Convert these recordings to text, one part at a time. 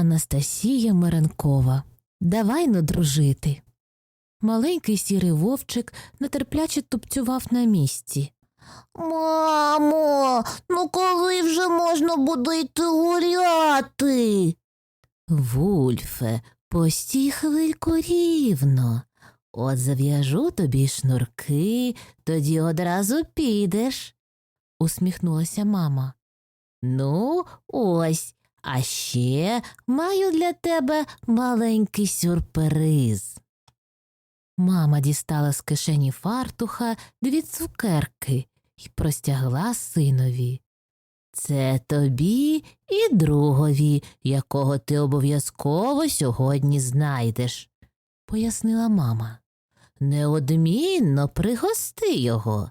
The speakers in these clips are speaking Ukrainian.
Анастасія Миранкова. Давай но дружити. Маленький сірий вовчик нетерпляче тупцював на місці. Мамо, ну коли вже можна буде йти гуляти? Вульфе, постій хвильку рівно. От зав'яжу тобі шнурки, тоді одразу підеш, усміхнулася мама. Ну, ось, а ще маю для тебе маленький сюрприз. Мама дістала з кишені фартуха дві цукерки і простягла синові. Це тобі і другові, якого ти обов'язково сьогодні знайдеш, пояснила мама. Неодмінно пригости його.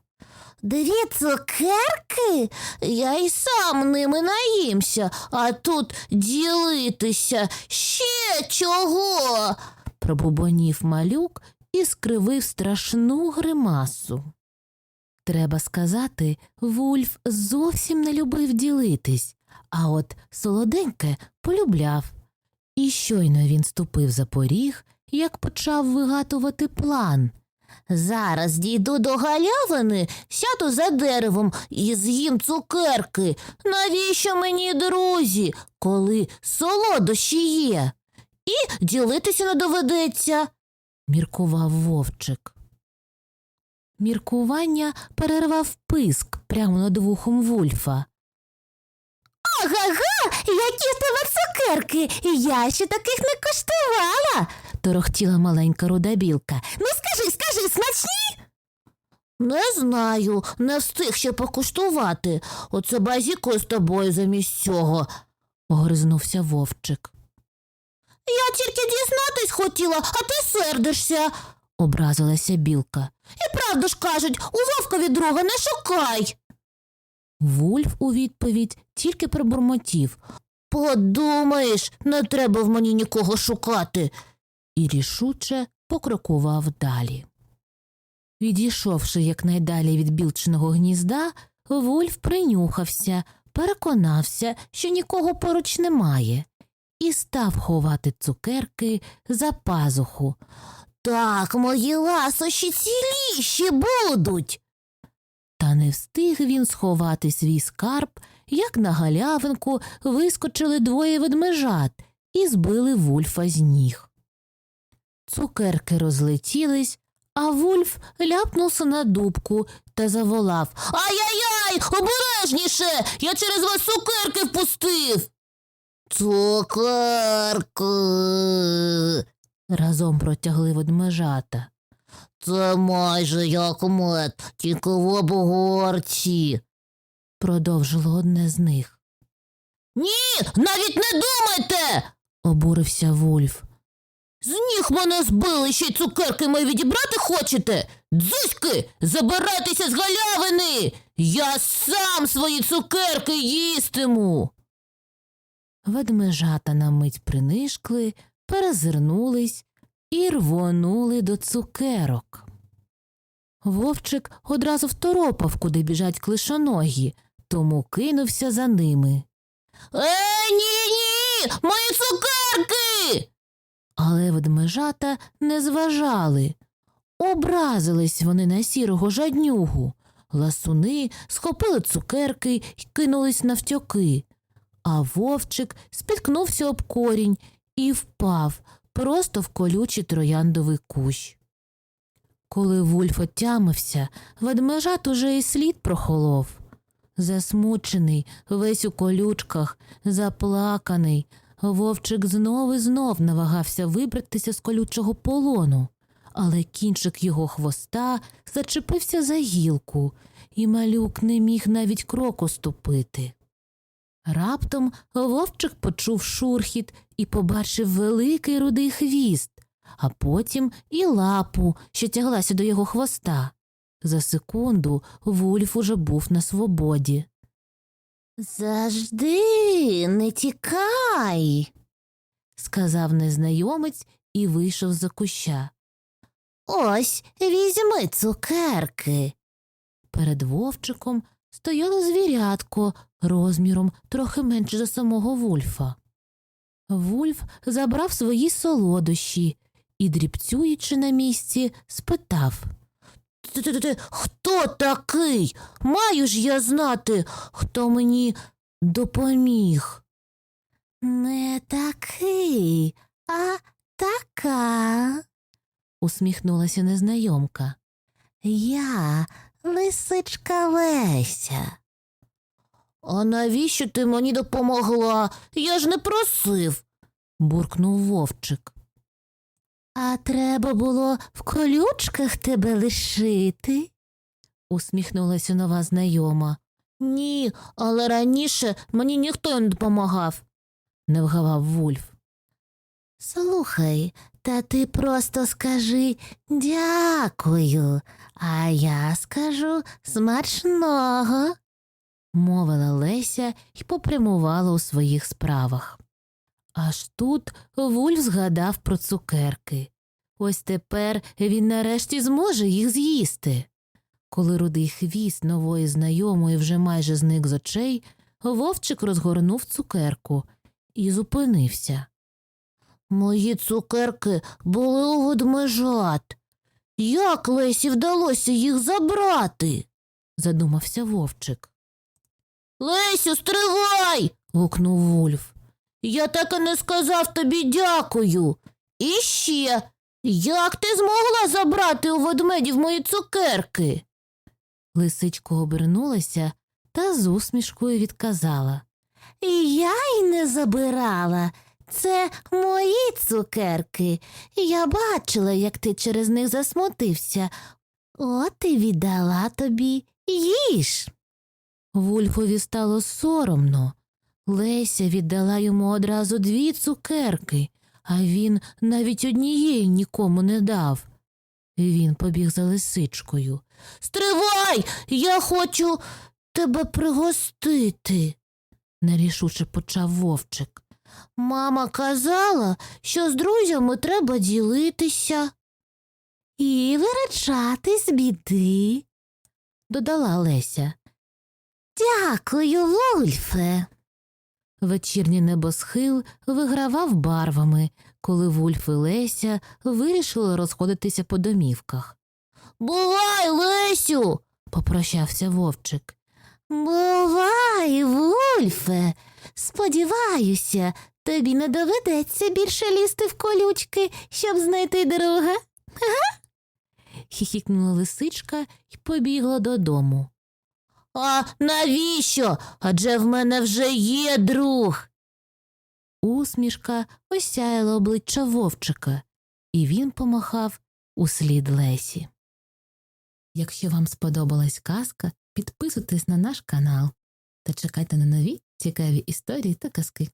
Дві цукерки? Я й сам ними наїмся, а тут ділитися ще чого? пробубонів малюк і скривив страшну гримасу. Треба сказати, Вульф зовсім не любив ділитись, а от солоденьке полюбляв. І щойно він ступив за поріг, як почав вигатувати план. Зараз дійду до галявини, сяду за деревом і з'їм цукерки. Навіщо мені друзі, коли солодощі є? І ділитися не доведеться. міркував вовчик. Міркування перервав писк прямо над вухом Вульфа. Ага-га, які в тебе цукерки, я ще таких не коштувала. Торохтіла маленька руда білка. Ну скажи, скажи, смачні? Не знаю, не встиг ще покуштувати. Оце базікою з тобою замість цього. огризнувся вовчик. Я тільки дізнатись хотіла, а ти сердишся. Образилася білка. І правду ж кажуть, у вовкові друга не шукай. Вульф у відповідь тільки пробурмотів Подумаєш, не треба в мені нікого шукати. І рішуче покрокував далі. Відійшовши якнайдалі від білчиного гнізда, Вульф принюхався, переконався, що нікого поруч немає, і став ховати цукерки за пазуху. Так, мої ласощі ціліші будуть. Та не встиг він сховати свій скарб, як на галявинку вискочили двоє ведмежат і збили вульфа з ніг. Цукерки розлетілись, а вульф ляпнувся на дубку та заволав Ай-яй-яй, обережніше! Я через вас цукерки впустив. Цукерки. разом протягли ведмежата. Це майже як мед, тільки в обгорці. Продовжило одне з них. Ні, навіть не думайте. Обурився вульф. З ніг мене збили, ще й цукерки мої відібрати хочете? Дзузьки, забирайтеся з галявини! Я сам свої цукерки їстиму. Ведмежата на мить принишкли, перезирнулись і рвонули до цукерок. Вовчик одразу второпав, куди біжать клишоногі, тому кинувся за ними. Е, ні, ні, мої цукерки. Але ведмежата не зважали. Образились вони на сірого жаднюгу. Ласуни схопили цукерки й кинулись навтьоки. А вовчик спіткнувся об корінь і впав просто в колючий трояндовий кущ. Коли Вульф отямився, ведмежат уже і слід прохолов. Засмучений, весь у колючках, заплаканий, вовчик знов і знов намагався вибратися з колючого полону, але кінчик його хвоста зачепився за гілку, і малюк не міг навіть кроку ступити. Раптом вовчик почув шурхіт і побачив великий рудий хвіст, а потім і лапу, що тяглася до його хвоста. За секунду Вульф уже був на свободі. Завжди не тікай. Сказав незнайомець і вийшов за куща. Ось візьми цукерки. Перед вовчиком стояло звірятко розміром трохи менше за самого Вульфа. Вульф забрав свої солодощі і, дрібцюючи на місці, спитав. Ти, ти, ти, хто такий? Маю ж я знати, хто мені допоміг. Не такий, а така. усміхнулася незнайомка. Я лисичка Леся. А навіщо ти мені допомогла? Я ж не просив. буркнув вовчик. А треба було в колючках тебе лишити. усміхнулася нова знайома. Ні, але раніше мені ніхто не допомагав. Не вгавав Вульф. Слухай, та ти просто скажи дякую, а я скажу смачного. мовила Леся і попрямувала у своїх справах. Аж тут Вульф згадав про цукерки. Ось тепер він нарешті зможе їх з'їсти. Коли рудий хвіст нової знайомої вже майже зник з очей, вовчик розгорнув цукерку і зупинився. Мої цукерки були у ведмежат. Як Лесі вдалося їх забрати? задумався вовчик. Лесю, стривай. гукнув Вульф. Я так і не сказав тобі дякую. І ще, як ти змогла забрати у ведмедів мої цукерки? Лисичка обернулася та з усмішкою відказала. І я й не забирала. Це мої цукерки. Я бачила, як ти через них засмутився. От і віддала тобі їж. Вульфові стало соромно. Леся віддала йому одразу дві цукерки, а він навіть однієї нікому не дав. Він побіг за лисичкою. Стривай! Я хочу тебе пригостити. Нерішуче почав вовчик. Мама казала, що з друзями треба ділитися. І виручати з біди. Додала Леся. Дякую, Вульфе. Вечірній небосхил вигравав барвами, коли Вульф і Леся вирішили розходитися по домівках. Бувай, Лесю. Попрощався вовчик. Бувай, Вульфе. Сподіваюся, тобі не доведеться більше лізти в колючки, щоб знайти друга. Хіхікнула лисичка і побігла додому. А навіщо? Адже в мене вже є друг. Усмішка осяяла обличчя вовчика, і він помахав услід Лесі. Якщо вам сподобалась казка, підписуйтесь на наш канал та чекайте на нові цікаві історії та казки.